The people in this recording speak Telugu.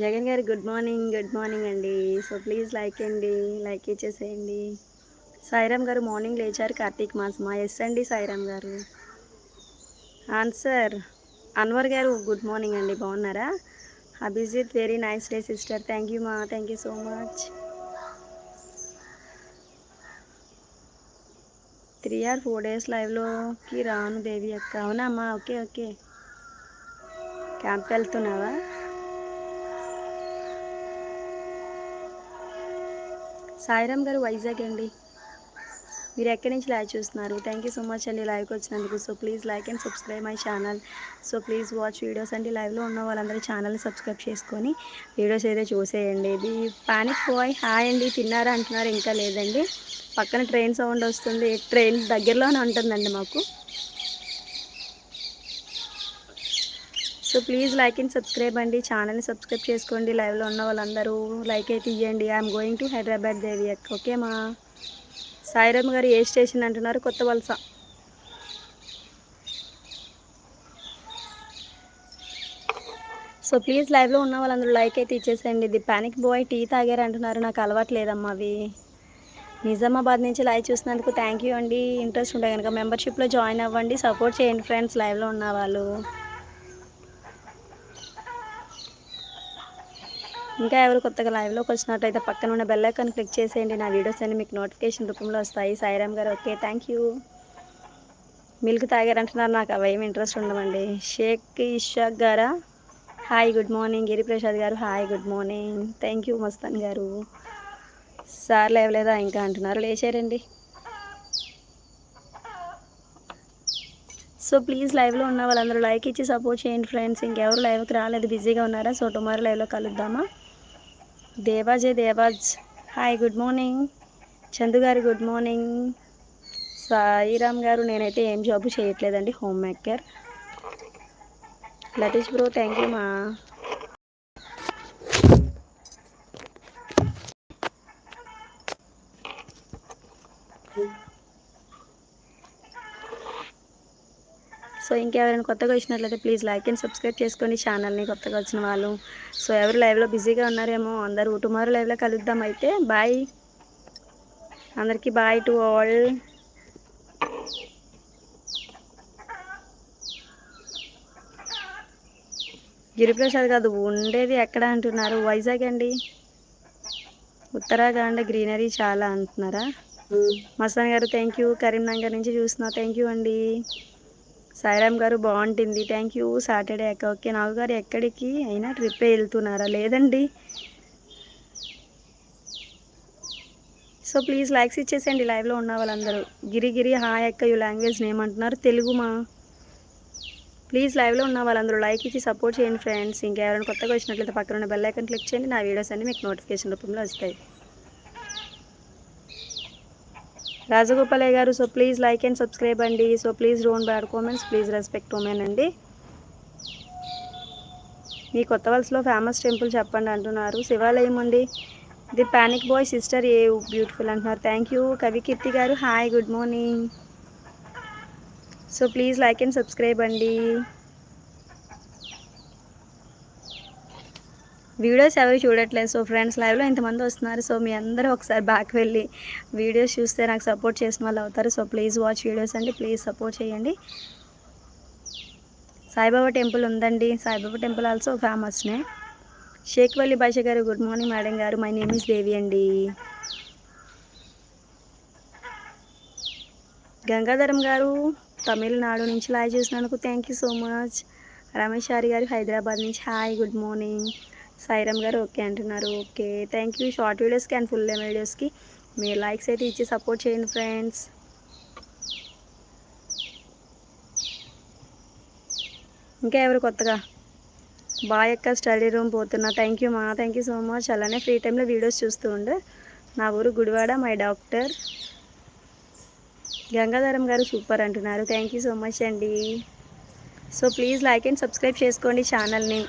Jagan garu good morning good morning అండి. సో ప్లీజ్ లైక్ అండి లైక్ ఇచ్చేసేయండి సాయిరామ్ గారు మార్నింగ్ లేచారు కార్తీక్ మాసమా? ఎస్ అండి సాయిరామ్ గారు. ఆన్సర్ అన్వర్ గారు గుడ్ మార్నింగ్ అండి బాగున్నారా? Abhijit very nice day sister thank you మా thank you so much three or four days లైవ్లోకి రాను దేవి అక్క. అవునా అమ్మా ఓకే ఓకే క్యాంప్కి వెళ్తున్నావా? సాయిరామ్ గారు వైజాగ్ అండి. మీరు ఎక్కడి నుంచి లైవ్ చూస్తున్నారు? థ్యాంక్ యూ సో మచ్ అండి లైవ్కి వచ్చినందుకు. So please like and subscribe my channel so please watch videos అండి. లైవ్లో ఉన్న వాళ్ళందరూ ఛానల్ని సబ్స్క్రైబ్ చేసుకొని వీడియోస్ అయితే చూసేయండి. ఇది పానిక్ బాయ్ హాయ్ అండి. తిన్నారా అంటున్నారు? ఇంకా లేదండి. పక్కన ట్రైన్ సౌండ్ వస్తుంది. ట్రైన్ దగ్గరలోనే ఉంటుందండి మాకు. So please like and subscribe అండి. ఛానల్ని సబ్స్క్రైబ్ చేసుకోండి. లైవ్లో ఉన్న వాళ్ళందరూ లైక్ అయితే ఇవ్వండి I'm going to Hyderabad Devi అక్క ఓకేమా సాయిరామ్ గారు ఏ స్టేషన్ అంటున్నారు? కొత్త వలస. సో ప్లీజ్ లైవ్లో ఉన్న వాళ్ళందరూ లైక్ అయితే ఇచ్చేసేయండి ఇది ప్యానిక్ బాయ్ టీ తాగారు అంటున్నారు. నాకు అలవాటు లేదమ్మా అవి. నిజామాబాద్ నుంచి లైవ్ చూసినందుకు థ్యాంక్ యూ అండి. ఇంట్రెస్ట్ ఉంటే కనుక మెంబర్షిప్లో జాయిన్ అవ్వండి. సపోర్ట్ చేయండి ఫ్రెండ్స్ లైవ్లో ఉన్న వాళ్ళు. ఇంకా ఎవరు కొత్తగా లైవ్లోకి వచ్చినట్టయితే పక్కన ఉన్న బెల్ ఐకాన్ క్లిక్ చేసేయండి. నా వీడియోస్ అన్ని మీకు నోటిఫికేషన్ రూపంలో వస్తాయి. Sairam garu okay thank you milk తాగారంటున్నారు. నాకు అవి ఏమి ఇంట్రెస్ట్ ఉండవండి. షేక్ ఇషాక్ గారా? Hi good morning Giriprasad garu hi good morning thank you Mastan garu. Sir లేవలేదా? ఇంకా అంటున్నారు. లేచారండి. సో ప్లీజ్ లైవ్లో ఉన్న వాళ్ళందరూ లైక్ ఇచ్చి సపోర్ట్ చేయండి ఫ్రెండ్స్ ఇంకెవరు లైవ్కి రాలేదు. బిజీగా ఉన్నారా? సో టుమారో లైవ్లో కలుద్దామా? దేవాజే దేవాజ్. Hi good morning Chandu garu good morning Sairam garu నేనైతే ఏం జాబ్ చేయట్లేదండి home maker Latish bro thank you మా సో ఇంకెవరైనా కొత్తగా వచ్చినట్లయితే ప్లీజ్ లైక్ అండ్ సబ్స్క్రైబ్ చేసుకోండి ఛానల్ని కొత్తగా వచ్చిన వాళ్ళు. సో ఎవరు లైవ్లో బిజీగా ఉన్నారేమో అందరూ టుమారో లైవ్లో కలుద్దాం అయితే. బాయ్ అందరికీ బాయ్ టు ఆల్ గిరిప్రసాద్ కాదు ఉండేది ఎక్కడ అంటున్నారు? వైజాగ్ అండి. ఉత్తరాఖండ్ గ్రీనరీ చాలా అంటున్నారా? మస్తాన్ గారు థ్యాంక్ యూ కరీంనగర్ నుంచి చూస్తున్నా థ్యాంక్ యూ అండి. సాయిరామ్ గారు బాగుంటుంది. థ్యాంక్ యూ సాటర్డే అక్క. ఓకే నాగు గారు ఎక్కడికి? అయినా ట్రిప్ వెళ్తున్నారా? లేదండి. సో ప్లీజ్ లైక్స్ ఇచ్చేసేయండి లైవ్లో ఉన్న వాళ్ళందరూ. గిరి గిరి హాయ్ అక్క యూ లాంగ్వేజ్ నేమ్ అంటున్నారు. తెలుగు మా. ప్లీజ్ లైవ్లో ఉన్న వాళ్ళందరూ లైక్ ఇచ్చి సపోర్ట్ చేయండి ఫ్రెండ్స్ ఇంకెవరైనా కొత్తగా వచ్చినట్లయితే పక్కన ఉన్న బెల్ ఐకన్ క్లిక్ చేయండి. నా వీడియోస్ అన్ని మీకు నోటిఫికేషన్ రూపంలో వస్తాయి. Rajagopalayya garu so please like and subscribe అండి. So please don't bad comments please respect women అండి. మీ కొత్త వలసలో ఫేమస్ టెంపుల్ చెప్పండి అంటున్నారు. శివాలయం అండి. The panic boy sister a beautiful అంటున్నారు. Thank you Kavikeerthi garu hi good morning so please like and subscribe అండి. వీడియోస్ ఎవరు చూడట్లేదు. సో ఫ్రెండ్స్ లైవ్లో ఇంతమంది వస్తున్నారు. సో మీ అందరూ ఒకసారి బ్యాక్ వెళ్ళి వీడియోస్ చూస్తే నాకు సపోర్ట్ చేసిన వాళ్ళు అవుతారు. సో ప్లీజ్ వాచ్ వీడియోస్ అండి. ప్లీజ్ సపోర్ట్ చేయండి. సాయిబాబా టెంపుల్ ఉందండి. Saibaba temple also ఫేమస్నే Shaikvalli Basha garu good morning madam garu. My name is Devi అండి. గంగాధరం గారు తమిళనాడు నుంచి లైవ్ చేసినందుకు thank you so much Ramesh ఆరి గారు హైదరాబాద్ నుంచి. హాయ్ గుడ్ మార్నింగ్ సాయిరామ్ గారు ఓకే అంటున్నారు. ఓకే థ్యాంక్ యూ షార్ట్ వీడియోస్కి అండ్ ఫుల్ వీడియోస్కి మీరు లైక్స్ అయితే ఇచ్చి సపోర్ట్ చేయండి ఫ్రెండ్స్ ఇంకా ఎవరు కొత్తగా? బాయ్ యొక్క స్టడీ రూమ్ పోతున్నా. థ్యాంక్ యూ మా. థ్యాంక్ యూ సో మచ్ అలానే ఫ్రీ టైంలో వీడియోస్ చూస్తూ ఉండు. నా ఊరు గుడివాడ మై డాక్టర్ గంగాధరం గారు సూపర్ అంటున్నారు. థ్యాంక్ యూ సో మచ్ అండి. So please like and subscribe చేసుకోండి ఛానల్ని